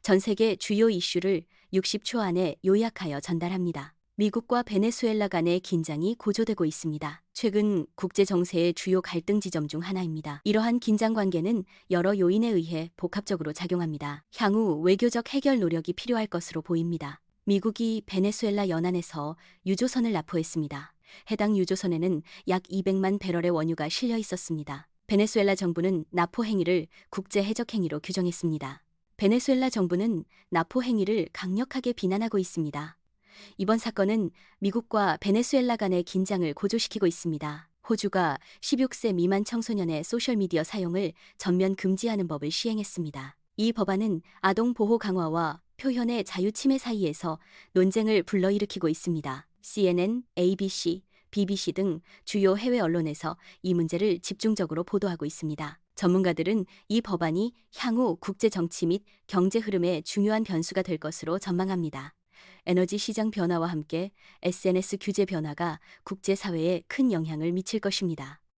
전 세계 주요 이슈를 60초 안에 요약하여 전달합니다. 미국과 베네수엘라 간의 긴장이 고조되고 있습니다. 최근 국제 정세의 주요 갈등 지점 중 하나입니다. 이러한 긴장 관계는 여러 요인에 의해 복합적으로 작용합니다. 향후 외교적 해결 노력이 필요할 것으로 보입니다. 미국이 베네수엘라 연안에서 유조선을 납포했습니다. 해당 유조선에는 약 200만 배럴의 원유가 실려 있었습니다. 베네수엘라 정부는 납포 행위를 국제 해적 행위로 규정했습니다. 베네수엘라 정부는 납포 행위를 강력하게 비난하고 있습니다. 이번 사건은 미국과 베네수엘라 간의 긴장을 고조시키고 있습니다. 호주가 16세 미만 청소년의 소셜미디어 사용을 전면 금지하는 법을 시행했습니다. 이 법안은 아동 보호 강화와 표현의 자유 침해 사이에서 논쟁을 불러일으키고 있습니다. CNN, ABC, BBC 등 주요 해외 언론에서 이 문제를 집중적으로 보도하고 있습니다. 전문가들은 이 법안이 향후 국제 정치 및 경제 흐름의 중요한 변수가 될 것으로 전망합니다. 에너지 시장 변화와 함께 SNS 규제 변화가 국제사회에 큰 영향을 미칠 것입니다.